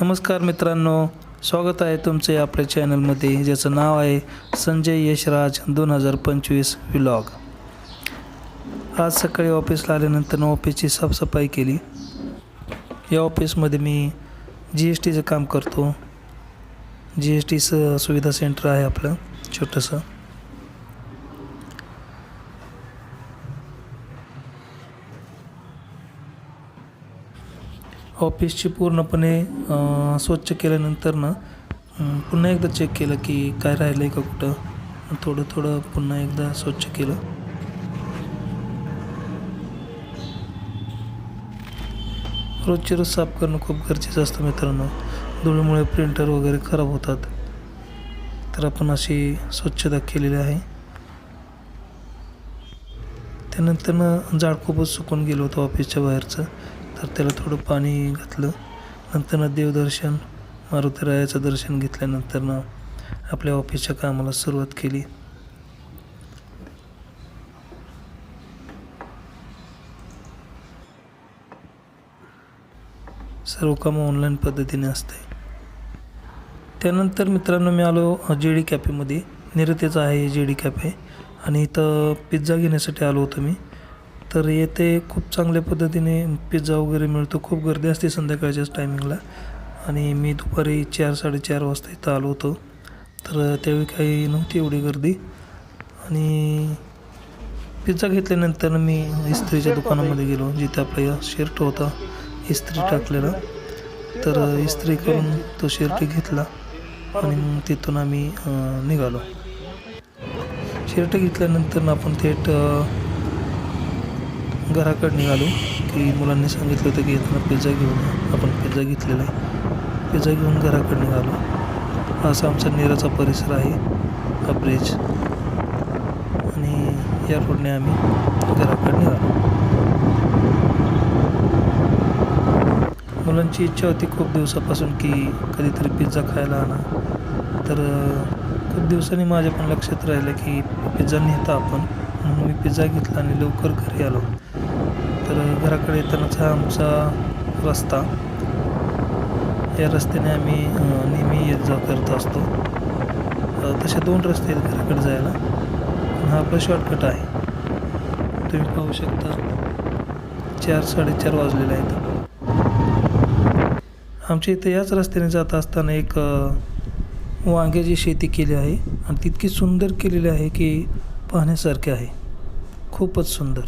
नमस्कार मित्रांनो स्वागत आहे तुमचे आपल्या चॅनलमध्ये ज्याचं नाव आहे संजय यशराज दोन हजार पंचवीस व्लॉग. आज सकाळी ऑफिसला आल्यानंतर ऑफिसची साफसफाई केली. या ऑफिसमध्ये मी जी एस टीचं काम करतो. जी एस टीचं सुविधा सेंटर आहे आपलं छोटंसं. ऑफिसची पूर्णपणे स्वच्छ केल्यानंतर ना पुन्हा एकदा चेक केलं की काय राहिलं आहे का कुठं? थोडं थोडं पुन्हा एकदा स्वच्छ केलं. रोजची रोज साफ करणं खूप गरजेचं असतं मित्रांनो. धुळीमुळे प्रिंटर वगैरे खराब होतात. तर आपण अशी स्वच्छता केलेली आहे. त्यानंतरनं झाड खूपच सुकून गेलं होतं ऑफिसच्या बाहेरचं. तर त्याला थोडं पाणी घातलं. नंतरनं देवदर्शन मारुतीरायाचं दर्शन घेतल्यानंतर ना आपल्या ऑफिसच्या कामाला सुरुवात केली. सर्व कामं ऑनलाईन पद्धतीने असते. त्यानंतर मित्रांनो मी आलो जे डी कॅफेमध्ये निरतेचं आहे जे डी कॅफे आणि इथं पिझ्झा घेण्यासाठी आलो होतो मी. तर येथे खूप चांगल्या पद्धतीने पिझ्झा वगैरे मिळतो. खूप गर्दी असते संध्याकाळच्याच टायमिंगला आणि मी दुपारी चार साडेचार वाजता इथं आलो होतो. तर त्यावेळी काही नव्हती एवढी गर्दी. आणि पिझ्झा घेतल्यानंतर मी इस्त्रीच्या दुकानामध्ये गेलो जिथे आपला शर्ट होता इस्त्री टाकलेला. तर इस्त्री करून तो शर्ट घेतला आणि मग तिथून आम्ही निघालो. शर्ट घेतल्यानंतर आपण थेट घराकडे निघालो की मुलांनी सांगितलं होतं की येताना पिझ्झा घेऊन आपण पिझ्झा घेतलेला आहे. पिझ्झा घेऊन घराकडे निघालो. असा आमचा नेराचा परिसर आहे हा ब्रिज आणि या रोडने आम्ही घराकडे निघालो. मुलांची इच्छा होती खूप दिवसापासून की कधीतरी पिझ्झा खायला आणा. तर खूप दिवसांनी माझ्या पण लक्षात राहिलं की पिझ्झा नेता आपण. म्हणून मी पिझ्झा घेतला आणि लवकर घरी आलो. तर घराकडे येतानाचा आमचा रस्ता. या रस्त्याने आम्ही नेहमी येत जा करत असतो. तसे दोन रस्ते आहेत घराकडे जायला. पण हा आपला शॉर्टकट आहे. तुम्ही पाहू शकता चार साडेचार वाजलेले आहेत. आमच्या इथं याच रस्त्याने जात असताना एक वांग्याची शेती केली आहे. आणि तितकी सुंदर केलेली आहे की पाहण्यासारखे आहे. खूपच सुंदर.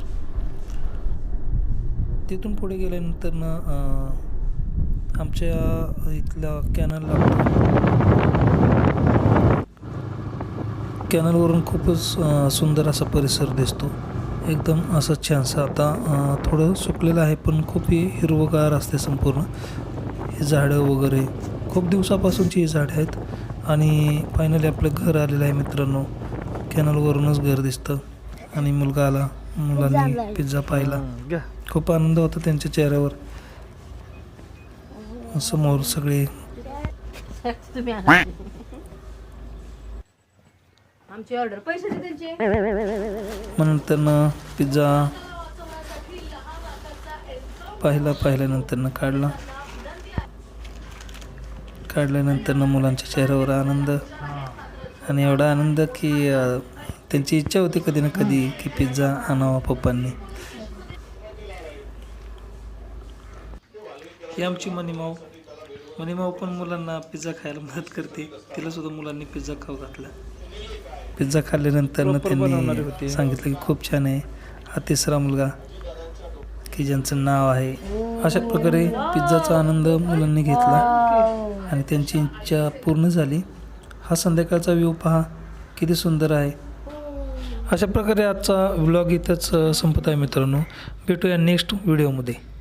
तिथून पुढे गेल्यानंतर ना आमच्या इथला कॅनल लागतो कॅनलवरून खूपच सुंदर असा परिसर दिसतो. एकदम असं छानसा. आता थोडं सुकलेलं आहे पण खूप ही हिरवगार असते संपूर्ण. हे झाडं वगैरे. खूप दिवसापासूनची ही झाडं आहेत. आणि फायनली आपलं घर आलेलं आहे मित्रांनो. कॅनलवरूनच घर दिसतं. आणि मुलगा आला मुलांनी पिझ्झा पाहिला. खूप आनंद होता त्यांच्या चेहऱ्यावर. समोर सगळे. आमची ऑर्डर पैसे नंतरनं पिझ्झा पाहिला पाहिल्यानंतरनं काढला. काढल्यानंतरनं मुलांच्या चेहऱ्यावर आनंद. आणि एवढा आनंद की त्यांची इच्छा होती कधी ना कधी की पिझ्झा आणावा पप्पांनी. ही आमची मनीमाऊ मनीमाऊ पण मुलांना पिझ्झा खायला मदत करते. तिला सुद्धा मुलांनी पिझ्झा खाऊ घातला. पिझ्झा खाल्ल्यानंतर त्यांनी सांगितलं की खूप छान आहे. हा तिसरा मुलगा की ज्यांचं नाव आहे. अशा प्रकारे पिझ्झाचा आनंद मुलांनी घेतला. आणि त्यांची इच्छा पूर्ण झाली. हा संध्याकाळचा व्ह्यू पहा. किती सुंदर आहे. अशा प्रकारे आजचा व्लॉग इथंच संपत आहे मित्रांनो. भेटूया नेक्स्ट व्हिडिओमध्ये.